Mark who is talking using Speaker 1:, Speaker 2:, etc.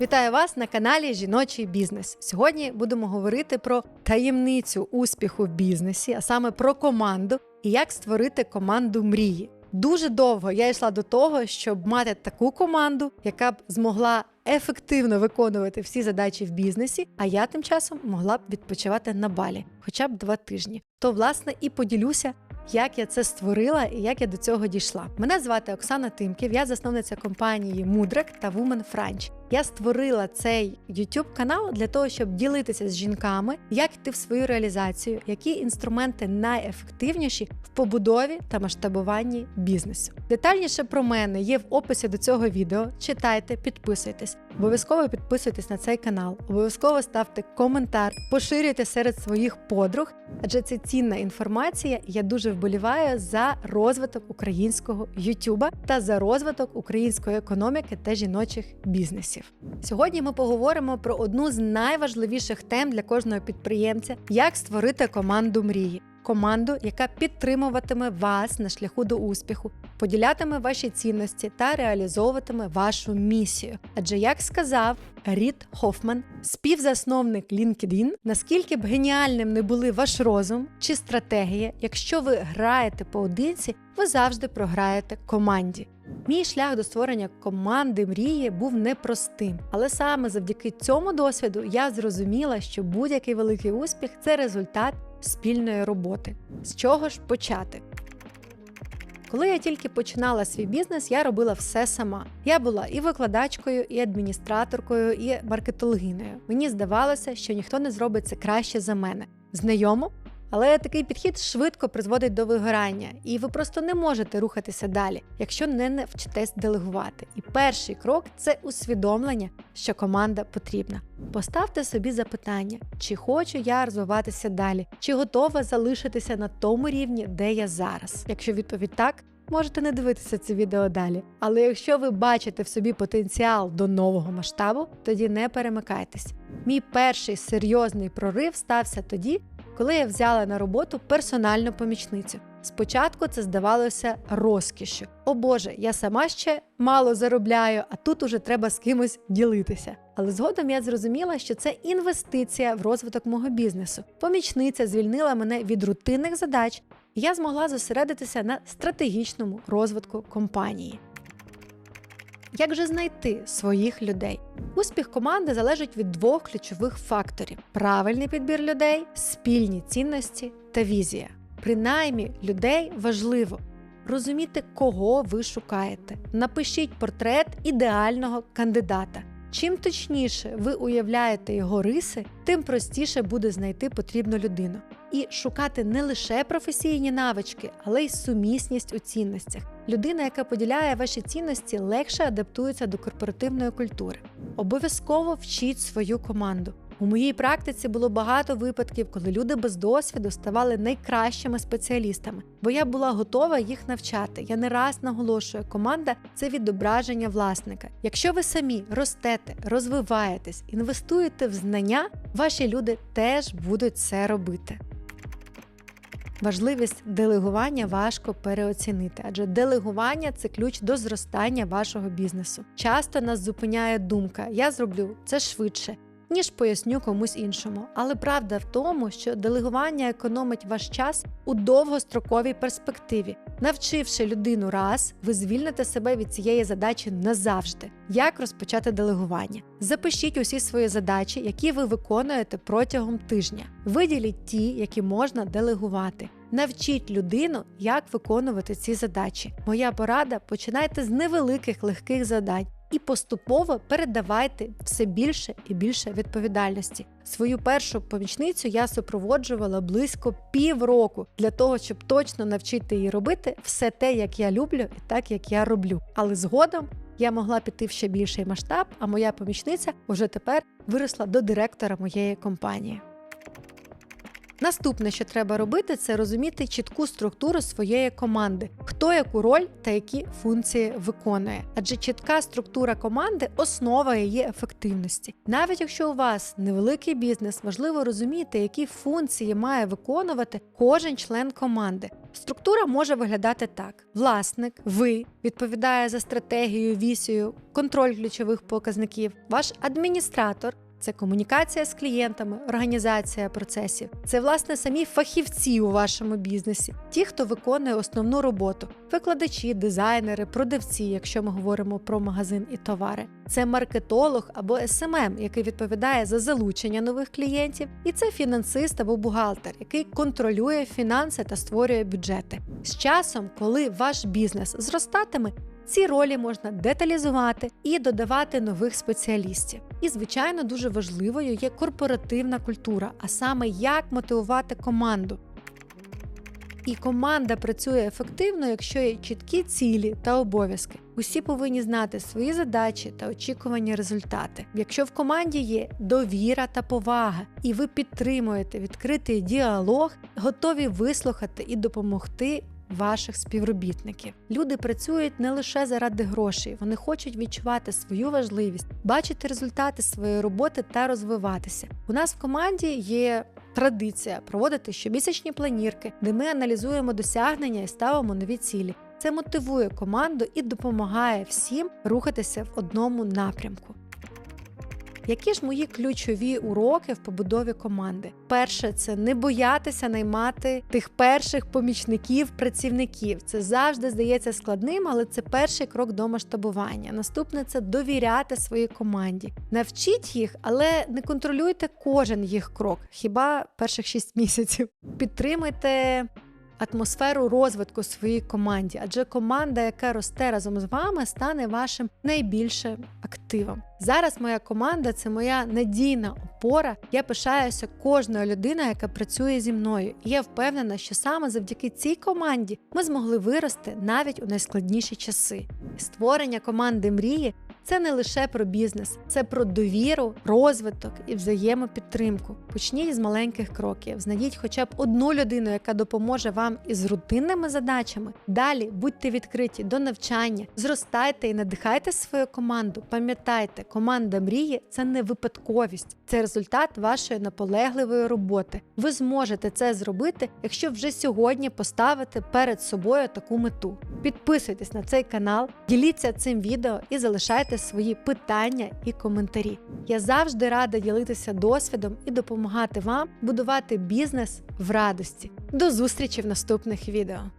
Speaker 1: Вітаю вас на каналі Жіночий бізнес. Сьогодні будемо говорити про таємницю успіху в бізнесі, а саме про команду і як створити команду мрії. Дуже довго я йшла до того, щоб мати таку команду, яка б змогла ефективно виконувати всі задачі в бізнесі, а я тим часом могла б відпочивати на балі, хоча б два тижні. То, власне, і поділюся, як я це створила і як я до цього дійшла. Мене звати Оксана Тимків, я засновниця компанії Мудрик та Women French. Я створила цей YouTube канал для того, щоб ділитися з жінками, як йти в свою реалізацію, які інструменти найефективніші в побудові та масштабуванні бізнесу. Детальніше про мене є в описі до цього відео. Читайте, підписуйтесь. Обов'язково підписуйтесь на цей канал, обов'язково ставте коментар, поширюйте серед своїх подруг, адже це цінна інформація. Я дуже вболіваю за розвиток українського Ютуба та за розвиток української економіки та жіночих бізнесів. Сьогодні ми поговоримо про одну з найважливіших тем для кожного підприємця: як створити команду мрії. Команду, яка підтримуватиме вас на шляху до успіху, поділятиме ваші цінності та реалізовуватиме вашу місію. Адже, як сказав Рід Хофман, співзасновник LinkedIn, наскільки б геніальним не були ваш розум чи стратегія, якщо ви граєте поодинці, ви завжди програєте команді. Мій шлях до створення команди мрії був непростим, але саме завдяки цьому досвіду я зрозуміла, що будь-який великий успіх це результат спільної роботи. З чого ж почати? Коли я тільки починала свій бізнес, я робила все сама. Я була і викладачкою, і адміністраторкою, і маркетологиною. Мені здавалося, що ніхто не зробить це краще за мене. Знайомо? Але такий підхід швидко призводить до вигорання, і ви просто не можете рухатися далі, якщо не навчитесь делегувати. І перший крок це усвідомлення, що команда потрібна. Поставте собі запитання, чи хочу я розвиватися далі, чи готова залишитися на тому рівні, де я зараз. Якщо відповідь так. Можете не дивитися це відео далі. Але якщо ви бачите в собі потенціал до нового масштабу, тоді не перемикайтесь. Мій перший серйозний прорив стався тоді, коли я взяла на роботу персональну помічницю. Спочатку це здавалося розкішю. О Боже, я сама ще мало заробляю, а тут уже треба з кимось ділитися. Але згодом я зрозуміла, що це інвестиція в розвиток мого бізнесу. Помічниця звільнила мене від рутинних задач, і я змогла зосередитися на стратегічному розвитку компанії. Як же знайти своїх людей? Успіх команди залежить від двох ключових факторів: правильний підбір людей, спільні цінності та візія. Принаймні, людей важливо розуміти, кого ви шукаєте. Напишіть портрет ідеального кандидата. Чим точніше ви уявляєте його риси, тим простіше буде знайти потрібну людину і шукати не лише професійні навички, але й сумісність у цінностях. Людина, яка поділяє ваші цінності, легше адаптується до корпоративної культури. Обов'язково вчіть свою команду. У моїй практиці було багато випадків, коли люди без досвіду ставали найкращими спеціалістами, бо я була готова їх навчати. Я не раз наголошую, команда це відображення власника. Якщо ви самі ростете, розвиваєтесь, інвестуєте в знання, ваші люди теж будуть це робити. Важливість делегування важко переоцінити, адже делегування це ключ до зростання вашого бізнесу. Часто нас зупиняє думка: я зроблю це швидше. Ніж поясню комусь іншому. Але правда в тому, що делегування економить ваш час у довгостроковій перспективі. Навчивши людину раз, ви звільните себе від цієї задачі назавжди. Як розпочати делегування? Запишіть усі свої задачі, які ви виконуєте протягом тижня. Виділіть ті, які можна делегувати. Навчіть людину, як виконувати ці задачі. Моя порада починайте з невеликих легких задань. І поступово передавайте все більше і більше відповідальності. Свою першу помічницю я супроводжувала близько півроку для того, щоб точно навчити її робити все те, як я люблю, і так як я роблю. Але згодом я могла піти в ще більший масштаб, а моя помічниця вже тепер виросла до директора моєї компанії. Наступне, що треба робити, це розуміти чітку структуру своєї команди, хто яку роль та які функції виконує. Адже чітка структура команди основа її ефективності. Навіть якщо у вас невеликий бізнес, важливо розуміти, які функції має виконувати кожен член команди. Структура може виглядати так: власник, ви відповідає за стратегію, вісію, контроль ключових показників, ваш адміністратор. Це комунікація з клієнтами, організація процесів. Це власне самі фахівці у вашому бізнесі, ті, хто виконує основну роботу: викладачі, дизайнери, продавці, якщо ми говоримо про магазин і товари. Це маркетолог або СММ, який відповідає за залучення нових клієнтів, і це фінансист або бухгалтер, який контролює фінанси та створює бюджети. З часом, коли ваш бізнес зростатиме, ці ролі можна деталізувати і додавати нових спеціалістів. І, звичайно, дуже важливою є корпоративна культура, а саме як мотивувати команду. І команда працює ефективно, якщо є чіткі цілі та обов'язки. Усі повинні знати свої задачі та очікувані результати. Якщо в команді є довіра та повага, і ви підтримуєте відкритий діалог, готові вислухати і допомогти. Ваших співробітників люди працюють не лише заради грошей, вони хочуть відчувати свою важливість, бачити результати своєї роботи та розвиватися. У нас в команді є традиція проводити щомісячні планірки, де ми аналізуємо досягнення і ставимо нові цілі. Це мотивує команду і допомагає всім рухатися в одному напрямку. Які ж мої ключові уроки в побудові команди? Перше, це не боятися наймати тих перших помічників, працівників. Це завжди здається складним, але це перший крок до масштабування. Наступне це довіряти своїй команді. Навчіть їх, але не контролюйте кожен їх крок, хіба перших 6 місяців. Підтримуйте атмосферу розвитку своїй команді, адже команда, яка росте разом з вами, стане вашим найбільшим активом. Зараз моя команда це моя надійна опора. Я пишаюся кожною людиною, яка працює зі мною. І я впевнена, що саме завдяки цій команді ми змогли вирости навіть у найскладніші часи. Створення команди мрії. Це не лише про бізнес, це про довіру, розвиток і взаємопідтримку. Почніть з маленьких кроків, знайдіть хоча б одну людину, яка допоможе вам із рутинними задачами. Далі будьте відкриті до навчання, зростайте і надихайте свою команду. Пам'ятайте, команда мрії це не випадковість, це результат вашої наполегливої роботи. Ви зможете це зробити, якщо вже сьогодні поставите перед собою таку мету. Підписуйтесь на цей канал, діліться цим відео і залишайте свої питання і коментарі. Я завжди рада ділитися досвідом і допомагати вам будувати бізнес в радості. До зустрічі в наступних відео.